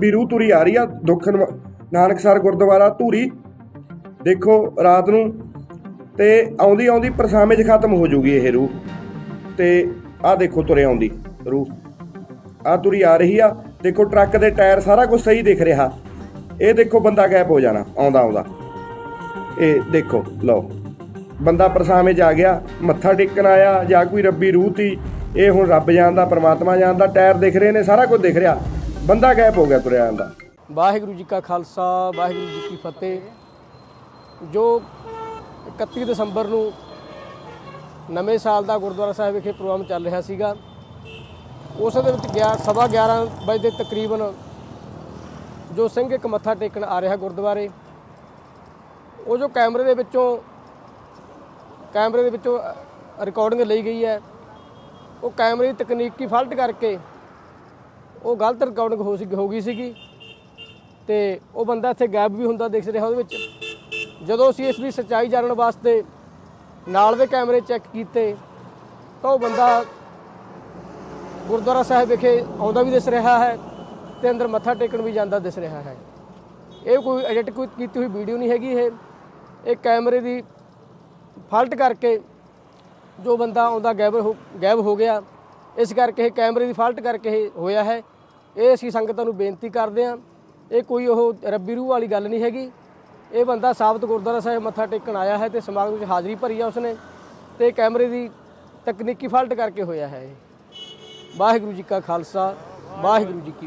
ਵੀ ਰੂਹ ਤੁਰੀ ਆ ਰਹੀ ਆ, ਦੁੱਖ ਨਿਵਾ- ਨਾਨਕਸਰ ਗੁਰਦੁਆਰਾ ਧੂਰੀ, ਦੇਖੋ ਰਾਤ ਨੂੰ, ਤੇ ਆਉਂਦੀ ਆਉਂਦੀ ਪਰਸਾਵੇਂ 'ਚ ਖਤਮ ਹੋ ਜੂਗੀ ਇਹ ਰੂਹ, ਤੇ ਆਹ ਦੇਖੋ ਤੁਰੇ ਆਉਂਦੀ ਰੂਹ, ਆਹ ਤੁਰੀ ਆ ਰਹੀ ਆ, ਦੇਖੋ ਟਰੱਕ ਦੇ ਟਾਇਰ ਸਾਰਾ ਕੁਝ ਸਹੀ ਦਿਖ ਰਿਹਾ, ਇਹ ਦੇਖੋ ਬੰਦਾ ਗਾਇਬ ਹੋ ਜਾਣਾ, ਆਉਂਦਾ ਆਉਂਦਾ, ਇਹ ਦੇਖੋ, ਲਓ, ਬੰਦਾ ਪਰਸਾਵੇਂ 'ਚ ਆ ਗਿਆ, ਮੱਥਾ ਟੇਕਣ ਆਇਆ, ਜਾਂ ਕੋਈ ਰੱਬੀ ਰੂਹ ਤੀ, ਇਹ ਹੁਣ ਰੱਬ ਜਾਣਦਾ, ਪਰਮਾਤਮਾ ਜਾਣਦਾ, ਟਾਇਰ ਦਿਖ ਰਹੇ ਨੇ, ਸਾਰਾ ਕੁਝ ਦਿਖ ਰਿਹਾ ਬੰਦਾ ਗਾਇਬ ਹੋ ਗਿਆ ਤੁਰਿਆ ਆਂਦਾ ਵਾਹਿਗੁਰੂ ਜੀ ਕਾ ਖਾਲਸਾ, ਵਾਹਿਗੁਰੂ ਜੀ ਕੀ ਫਤਿਹ। ਜੋ 31 ਦਸੰਬਰ ਨੂੰ ਨਵੇਂ ਸਾਲ ਦਾ ਗੁਰਦੁਆਰਾ ਸਾਹਿਬ ਵਿਖੇ ਪ੍ਰੋਗਰਾਮ ਚੱਲ ਰਿਹਾ ਸੀਗਾ, ਉਸ ਦੇ ਵਿੱਚ ਗਿਆ ਸਵਾ 11 ਵਜੇ ਦੇ ਤਕਰੀਬਨ ਜੋ ਸਿੰਘ ਇੱਕ ਮੱਥਾ ਟੇਕਣ ਆ ਰਿਹਾ ਗੁਰਦੁਆਰੇ, ਉਹ ਜੋ ਕੈਮਰੇ ਦੇ ਵਿੱਚੋਂ, ਕੈਮਰੇ ਦੇ ਵਿੱਚੋਂ ਰਿਕਾਰਡਿੰਗ ਲਈ ਗਈ ਹੈ, ਉਹ ਕੈਮਰੇ ਦੀ ਤਕਨੀਕੀ ਫਾਲਟ ਕਰਕੇ ਉਹ ਗਲਤ ਰਿਕਾਰਡਿੰਗ ਹੋ ਸੀ ਹੋ ਗਈ ਸੀਗੀ ਤੇ ਉਹ ਬੰਦਾ ਇੱਥੇ ਗਾਇਬ ਵੀ ਹੁੰਦਾ ਦਿਖ ਰਿਹਾ ਉਹਦੇ ਵਿੱਚ। ਜਦੋਂ ਅਸੀਂ ਇਸ ਦੀ ਸੱਚਾਈ ਜਾਣਨ ਵਾਸਤੇ ਨਾਲ ਦੇ ਕੈਮਰੇ ਚੈੱਕ ਕੀਤੇ, ਤਾਂ ਉਹ ਬੰਦਾ ਗੁਰਦੁਆਰਾ ਸਾਹਿਬ ਵਿਖੇ ਆਉਂਦਾ ਵੀ ਦਿਸ ਰਿਹਾ ਹੈ ਤੇ ਅੰਦਰ ਮੱਥਾ ਟੇਕਣ ਵੀ ਜਾਂਦਾ ਦਿਸ ਰਿਹਾ ਹੈ। ਇਹ ਕੋਈ ਐਡਿਟ ਕੋਈ ਕੀਤੀ ਹੋਈ ਵੀਡੀਓ ਨਹੀਂ ਹੈਗੀ ਇਹ। ਇਹ ਕੈਮਰੇ ਦੀ ਫਾਲਟ ਕਰਕੇ ਜੋ ਬੰਦਾ ਆਉਂਦਾ ਗਾਇਬ ਹੋ ਗਾਇਬ ਹੋ ਗਿਆ ਇਸ ਕਰਕੇ ਇਹ ਕੈਮਰੇ ਦੀ ਫਾਲਟ ਕਰਕੇ ਇਹ ਹੋਇਆ ਹੈ। ਇਹ ਅਸੀਂ ਸੰਗਤਾਂ ਨੂੰ ਬੇਨਤੀ ਕਰਦੇ ਹਾਂ। ਇਹ ਕੋਈ ਉਹ ਰੱਬੀ ਰੂਹ ਵਾਲੀ ਗੱਲ ਨਹੀਂ ਹੈਗੀ। ਇਹ ਬੰਦਾ ਸਾਬਤ ਗੁਰਦੁਆਰਾ ਸਾਹਿਬ ਮੱਥਾ ਟੇਕਣ ਆਇਆ ਹੈ ਤੇ ਸਮਾਗਮ ਵਿੱਚ ਹਾਜ਼ਰੀ ਭਰੀ ਆ ਉਸਨੇ ਤੇ ਕੈਮਰੇ ਦੀ ਤਕਨੀਕੀ ਫਾਲਟ ਕਰਕੇ ਹੋਇਆ ਹੈ ਇਹ। ਵਾਹਿਗੁਰੂ ਜੀ ਕਾ ਖਾਲਸਾ, ਵਾਹਿਗੁਰੂ ਜੀ ਕੀ